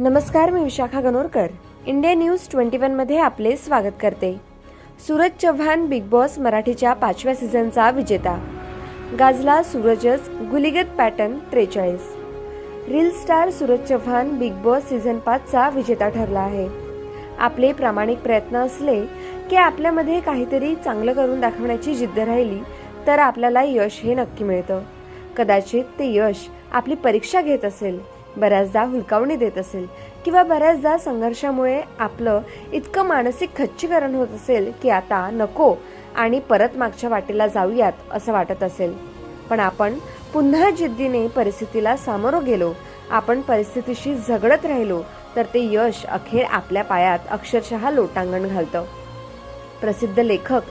नमस्कार मी Vishakha Ganorkar. India news twenty मध्ये आपले स्वागत करते. सूरज चव्हाण बिग बॉस मराठीच्या पाचव्या सीझनचा विजेता. गाजला सूरजच गुलिगत पॅटर्न त्रेचाळीस. Reel star Suraj Chavan Bigg Boss season पाचचा विजेता ठरला आहे. आपले प्रामाणिक प्रयत्न असले की आपल्यामध्ये काहीतरी चांगलं करून दाखवण्याची जिद्द राहिली तर आपल्याला यश हे नक्की मिळतं. कदाचित ते यश आपली परीक्षा घेत असेल. बऱ्याचदा हुलकावणी देत असेल किंवा बऱ्याचदा संघर्षामुळे आपलं इतकं मानसिक खच्चीकरण होत असेल की आता नको आणि परत मागच्या वाटेला जाऊयात असं वाटत असेल. पण आपण पुन्हा जिद्दीने परिस्थितीला सामोरं गेलो आपण परिस्थितीशी झगडत राहिलो तर ते यश अखेर आपल्या पायात अक्षरशः लोटांगण घालतं. प्रसिद्ध लेखक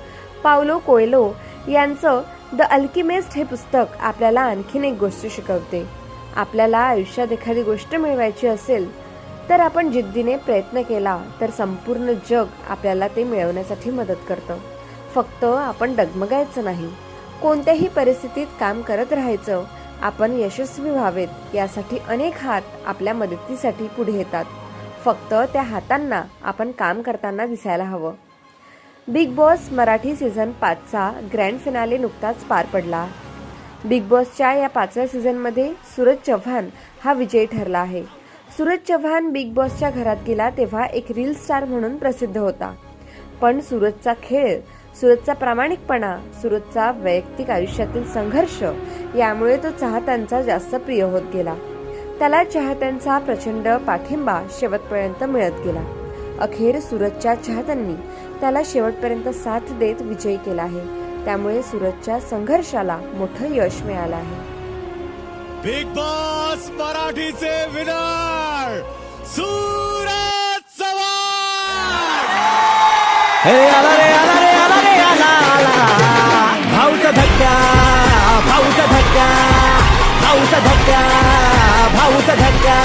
पावलो कोयलो यांचं द अल्किमेस्ट हे पुस्तक आपल्याला आणखीन एक गोष्ट शिकवते. आपल्याला आयुष्यात एखादी गोष्ट मिळवायची असेल तर आपण जिद्दीने प्रयत्न केला तर संपूर्ण जग आपल्याला ते मिळवण्यासाठी मदत करतं. फक्त आपण डगमगायचं नाही. कोणत्याही परिस्थितीत काम करत राहायचं आपण यशस्वी व्हावेत यासाठी अनेक हात आपल्या मदतीसाठी पुढे येतात. फक्त त्या हातांना आपण काम करताना दिसायला हवं. बिग बॉस मराठी सीझन पाचचा ग्रँड फिनाले नुकताच पार पडला. बिग बॉसच्या या पाचव्या सीझनमध्ये सूरज चव्हाण हा विजयी ठरला आहे. सूरज चव्हाण बिग बॉसच्या घरात गेला तेव्हा एक रील स्टार म्हणून प्रसिद्ध होता. पण सूरजचा खेळ सूरजचा प्रामाणिकपणा सूरजचा वैयक्तिक आयुष्यातील संघर्ष यामुळे तो चाहत्यांचा जास्त प्रिय होत गेला. त्याला चाहत्यांचा प्रचंड पाठिंबा शेवटपर्यंत मिळत गेला. अखेर सूरजच्या चाहत्यांनी त्याला शेवटपर्यंत साथ देत विजयी केला आहे. त्यामुळे सूरजच्या संघर्षाला मोठं यश मिळालं आहे. बिग बॉस मराठीचे विनर सूरज चव्हाण! हे आला रे आला रे आला रे आला आला. भाऊचा धक्का भाऊचा धक्का भाऊचा धक्का भाऊचा धक्का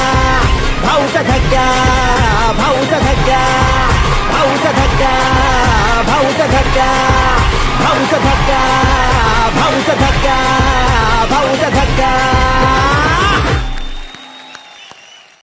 भाऊचा धक्का भाऊचा धक्का भाऊचा धक्का भाऊचा धक्का भाऊ कथका भाऊ कथका